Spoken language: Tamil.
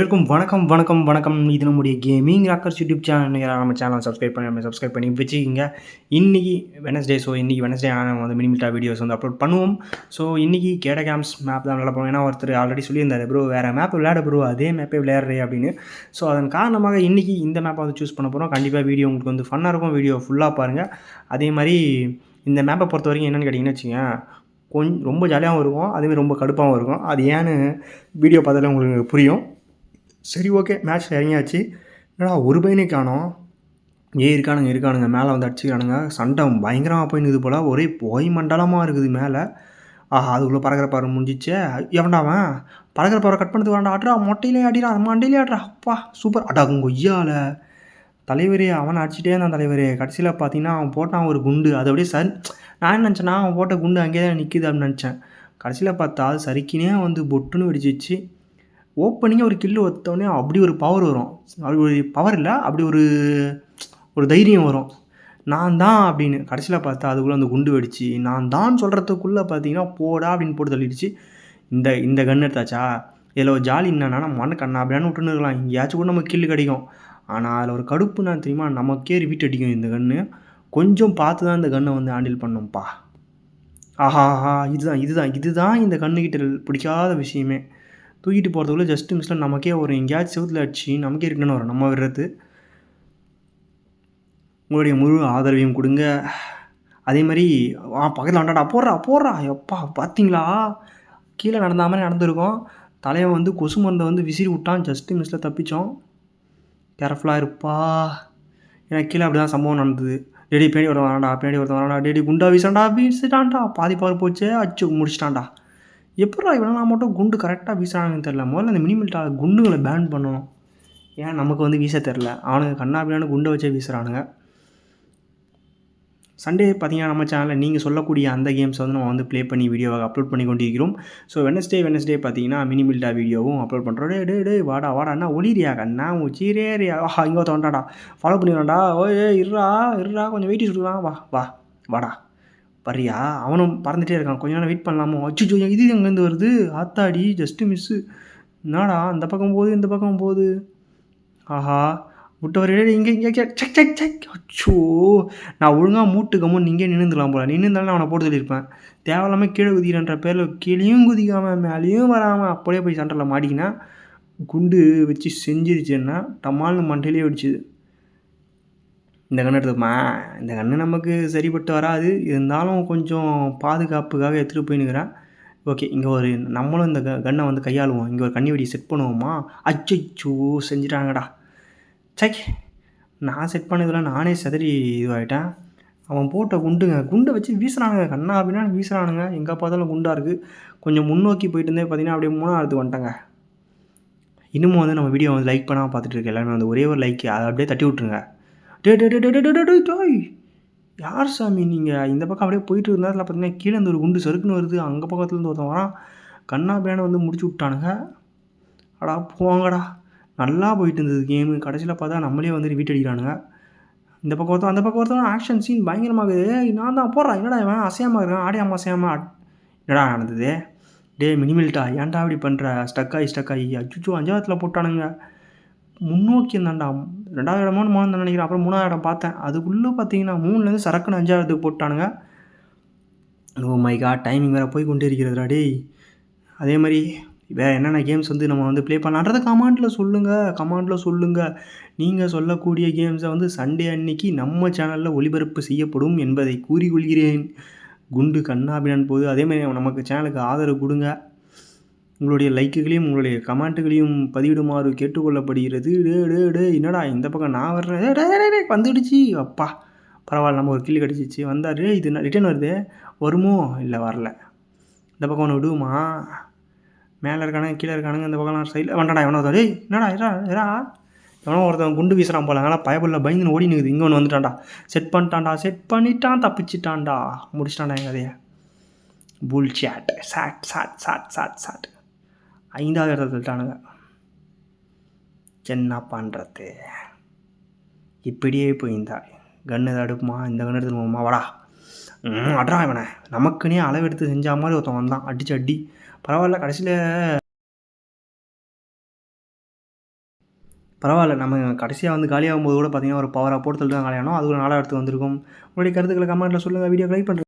இருக்கும் வணக்கம் வணக்கம் வணக்கம். இது நம்முடைய கேமிங் ராக்கர்ஸ் யூடியூப் சேனல் நம்ம சேனல் சப்ஸ்கிரைப் பண்ணி நம்ம சப்ஸ்கிரைப் பண்ணி வச்சுக்கிங்க. இன்றைக்கி வெனஸ்டே ஸோ இன்றைக்கி வெனஸ்டே நம்ம வந்து மினிமிட்டா வீடியோஸ் வந்து அப்லோட் பண்ணுவோம். ஸோ இன்றைக்கி கேட கேம்ஸ் மேப் தான் விளாட போவோம் ஏன்னா ஒருத்தர் ஆல்ரெடி சொல்லியிருந்தார் ப்ரோ வேறு மேப் விளையாட ப்ரோ அதே மேப்பே விளையாடுறே அப்படின்னு. ஸோ அதன் காரணமாக இன்றைக்கி இந்த மேப்பை வந்து சூஸ் பண்ண போகிறோம் கண்டிப்பாக வீடியோ உங்களுக்கு வந்து ஃபன்னாக இருக்கும். வீடியோ ஃபுல்லாக பாருங்கள் அதே மாதிரி இந்த மேப்பை பொறுத்த வரைக்கும் என்னென்னு கேட்டிங்கன்னு வச்சுக்கோங்க. கொஞ்சம் ரொம்ப ஜாலியாகவும் இருக்கும். அதேமாதிரி ரொம்ப கடுப்பாகவும் இருக்கும். அது ஏன்னு வீடியோ பார்த்தாலே உங்களுக்கு புரியும். சரி ஓகே மேட்ச் இறங்கியாச்சு. என்னடா ஒரு பையனே காணோம். ஏ இருக்கானுங்க இருக்கானுங்க மேலே வந்து அடிச்சுக்கிறானுங்க. சண்டை பயங்கரமாக போயினுது போல். ஒரே போய் மண்டலமாக இருக்குது மேலே. ஆஹா அதுக்குள்ளே பறக்கிற பாரு முடிஞ்சிச்சே. எவன்டா அவன்? பறக்கிற பாறை கட் பண்ணது வேண்டாம் ஆட்ரா மொட்டையிலே ஆடிடா மண்டையிலே ஆடுறா. அப்பா சூப்பர் அடா உங்கள் கொய்யால. தலைவரே அவனை அடிச்சிட்டே இருந்தான் தலைவரே. கடைசியில் பார்த்தீங்கன்னா அவன் போட்டான் ஒரு குண்டு. அதை அப்படியே சரி நான் என்ன நினச்சேன்னா அவன் போட்ட குண்டு அங்கேயே தான் நிற்கிது அப்படின்னு நினச்சேன். கடைசியில் பார்த்தா அது சரிக்கினே வந்து பொட்டுன்னு வெடிச்சிச்சு. ஓப்பனிங்காக ஒரு கில்லு ஒத்தோடனே அப்படி ஒரு பவர் வரும். அப்படி ஒரு பவர் இல்லை அப்படி ஒரு ஒரு தைரியம் வரும். நான் தான் அப்படின்னு கடைசியில் பார்த்தா அதுக்குள்ளே அந்த குண்டு வெடிச்சு நான் தான் சொல்கிறதுக்குள்ளே பார்த்தீங்கன்னா போடா அப்படின்னு போட்டு தள்ளிடுச்சு. இந்த இந்த கன் எடுத்தாச்சா? இதில் ஒரு ஜாலி என்னன்னா மண்ணை கண்ணா அப்படின்னு விட்டுன்னு இருக்கலாம். எங்கேயாச்சும் கூட நமக்கு கில்லு கிடைக்கும். ஆனால் அதில் ஒரு கடுப்பு நான் தெரியுமா? நமக்கே ரிப்பீட் அடிக்கும் இந்த கன்று கொஞ்சம் பார்த்து தான் இந்த கன்னை வந்து ஹேண்டில் பண்ணோம்ப்பா ஆஹா ஆஹா இதுதான் இதுதான் இதுதான் இந்த கண்ணுக்கிட்ட பிடிக்காத விஷயமே. தூக்கிட்டு போகிறதுக்குள்ள ஜஸ்ட்டு மிஸ்ல நமக்கே ஒரு எங்கேயாச்சும் செவத்தில் அடிச்சு நமக்கே இருக்குன்னு வரும். நம்ம விடுறது. உங்களுடைய முழு ஆதரவையும் கொடுங்க. அதே மாதிரி ஆ பக்கத்தில் வண்டாடா போடுறா போடுறா. எப்பா பார்த்தீங்களா கீழே நடந்த மாதிரி நடந்திருக்கோம். தலையை வந்து கொசு மருந்தை வந்து விசிறி விட்டான். ஜஸ்ட்டு மிஸ்ஸில் தப்பித்தோம் கேர்ஃபுல்லாக இருப்பா. ஏன்னா கீழே அப்படி தான் சம்பவம் நடந்தது. டேடி பின்னாடி ஒருத்தன் வரான்டா பின்னாடி ஒருத்தன் வரான்டா. டேடி குண்டா வீசாண்டா வீசிட்டான்டா பாதி பவர் போச்சு. அச்சு முடிச்சிட்டான்டா. எப்படா இவனால் மட்டும் குண்டு கரெக்டாக வீசுறாங்கன்னு தெரில முதல்ல அந்த மினிமில்ட்டா குண்டுகளை பேன் பண்ணணும். ஏன் நமக்கு வந்து வீச தெரில அவனுங்க கண்ணாபியான குண்டை வச்சே வீசுகிறானுங்க சண்டே பார்த்தீங்கன்னா நம்ம சேனலில் நீங்கள் சொல்லக்கூடிய அந்த கேம்ஸ் வந்து நம்ம வந்து ப்ளே பண்ணி வீடியோவாக அப்லோட் பண்ணி கொண்டிருக்கிறோம். ஸோ வெனஸ்டே வெனஸ்டே பார்த்தீங்கன்னா மினிமில்டா வீடியோவும் அப்லோட் பண்ணுறோம் டே டே டே வாடா வாடா அண்ணா ஒளிரியா கண்ணா உச்சிரேரியா ஆஹா இங்கே தோண்டாடா. ஃபாலோ பண்ணிடுறான்டா. ஏ இருறா இருறா கொஞ்சம் வெயிட்டி சொல்லுலாம் வா வா வாடா. பரியா? அவனும் பறந்துகிட்டே இருக்கான். கொஞ்ச நேரம் வெயிட் பண்ணலாமோ? அச்சுச்சோ இது எங்கேருந்து வருது? ஆத்தாடி ஜஸ்ட்டு மிஸ்ஸு என்னடா அந்த பக்கம் போகுது இந்த பக்கம் போகுது. ஆஹா. விட்டவர் இங்கே இங்கே செக் செக் செக். அச்சோ. நான் ஒழுங்காக மூட்டு கம்முன்னு இங்கே நின்றுலாம் போல. நின்றுந்தாலும் அவனை போட்டு சொல்லியிருப்பேன். தேவையில்லாமல் கீழே குதிக்கிறன்ற பேரில் கீழேயும் குதிக்காமல் மேலேயும் வராமல் அப்படியே போய் சண்டரில் மாட்டிக்கினா குண்டு வச்சு செஞ்சிருச்சுன்னா டமால்னு மண்டையிலே வெடிச்சுது. இந்த கன்று எடுத்துப்பா இந்த கன்று நமக்கு சரிப்பட்டு வராது. இருந்தாலும் கொஞ்சம் பாதுகாப்புக்காக எடுத்துகிட்டு போயின்னுக்கிறேன் ஓகே இங்கே ஒரு நம்மளும் இந்த க கன்னை வந்து கையாளுவோம். இங்கே ஒரு கண்ணி வெடி செட் பண்ணுவோமா? அச்சோ செஞ்சுட்டாங்கடா. சை நான் செட் பண்ணதில் நானே செதறி இதுவாகிட்டேன் அவன் போட்ட குண்டுங்க குண்டை வச்சு வீசுறானுங்க. கண்ணா அப்படின்னா வீசுறானுங்க. எங்கே பார்த்தாலும் குண்டாக இருக்குது கொஞ்சம் முன்னோக்கி போயிட்டு இருந்தே பார்த்தீங்கன்னா அப்படியே மூணாவது வந்துட்டேங்க. இன்னமும் வந்து நம்ம வீடியோ வந்து லைக் பண்ணாமல் பார்த்துட்டு இருக்க. எல்லாருமே வந்து ஒரே ஒரு லைக் அதை அப்படியே தட்டி விட்ருங்க டே டே டே டே டே டே டோய். யார் சாமி நீங்கள் இந்த பக்கம் அப்படியே போயிட்டு இருந்தால் பார்த்தீங்கன்னா கீழே இந்த ஒரு குண்டு சறுக்குன்னு வருது. அங்கே பக்கத்துலேருந்து ஒருத்தன் வரான். கண்ணா பேனை வந்து முடிச்சு விட்டானுங்க. அடா போங்கடா. நல்லா போயிட்டு இருந்தது கேமு கடைசியில் பார்த்தா நம்மளே வந்து வீட்டு அடிக்கிறானுங்க. இந்த பக்கம் ஒருத்தன் அந்த பக்கம் ஒருத்தன் ஆக்ஷன் சீன் பயங்கரமாகுது நான் தான் போடுறான் என்னடா இவன்? அசையாமல் இருக்கான். ஆடியாமல் அசையாமல் என்னடா நடந்தது? டே மினிமில்ட்டா ஏன்டா அப்படி பண்ணுற ஸ்டக் ஆகி ஸ்டக் ஆகி அச்சுச்சோ அஞ்சாவத்தில் போட்டானுங்க. முன்னோக்கி இருந்தாண்டா ரெண்டாவது இடமோ மூணு நினைக்கிறேன். அப்புறம் மூணாவது இடம் பார்த்தேன். அதுக்குள்ளே பார்த்தீங்கன்னா மூணுலேருந்து சரக்குன்னு அஞ்சாவதுக்கு போட்டானுங்க. ஓ மை காட் டைமிங் வேறு போய் கொண்டே இருக்கிறதுடா டேய். அதே மாதிரி வேறு என்னென்ன கேம்ஸ் வந்து நம்ம வந்து ப்ளே பண்ணலான்றதை கமாண்டில் சொல்லுங்கள் கமாண்டில் சொல்லுங்கள் நீங்கள் சொல்லக்கூடிய கேம்ஸை வந்து சண்டே அன்னைக்கு நம்ம சேனலில் ஒளிபரப்பு செய்யப்படும் என்பதை கூறிக்கொள்கிறேன். குண்டு கண்ணாபினான் போது அதேமாதிரி நமக்கு சேனலுக்கு ஆதரவு கொடுங்க. உங்களுடைய லைக்குகளையும் உங்களுடைய கமெண்ட்டுகளையும் பதிவிடுமாறு கேட்டுக்கொள்ளப்படுகிறது. டே டே டே என்னடா இந்த பக்கம் நான் வர்றேன்? வந்துடுச்சு. அப்பா பரவாயில்ல நம்ம ஒரு கிள்ளி கடிச்சிச்சு. வந்தார். இது ரிட்டர்ன் வருது? வருமோ? இல்லை வரல. இந்த பக்கம் ஒன்று விடுவோமா? மேலே இருக்கானுங்க கீழே இருக்கானுங்க இந்த பக்கம் சைடில் வண்டாடா எவனோ டேய் என்னடா இரா இரா எவனோ ஒருத்தன் குண்டு வீசுகிறான் போல. ஆனால் பயபுள்ள பயந்துன்னு ஓடி நிற்குது இங்கே ஒன்று வந்துட்டான்டா. செட் பண்ணிட்டான்டா செட் பண்ணிட்டான் தப்பிச்சிட்டான்டா. முடிச்சிட்டான்டா எங்கள் கதையை. புல் சாட் சாட் சாட் சாட் சாட் சாட் ஐந்தாவது இடத்துல சொல்லிட்டானுங்க. என்ன பண்ணுறது இப்படியே போயிருந்தா கன்று தடுப்புமா அடுப்புமா இந்த கன்று எடுத்துருவோமா வாடா. அட்ரா இவனை. நமக்குன்னே அளவெடுத்து செஞ்சா செஞ்ச மாதிரி ஒருத்தன் வந்தான். அடிச்சு அடி. பரவாயில்ல கடைசியில் பரவாயில்ல நம்ம கடைசியாக வந்து காலியாகும்போது கூட பார்த்தீங்கன்னா ஒரு பவராக போட்டு தான் காலியானோம் அது ஒரு நாளாக எடுத்து வந்திருக்கும். உங்களுடைய கருத்துக்களை கமெண்ட்டில் சொல்லுங்கள் வீடியோ லைக் பண்ணுறேன்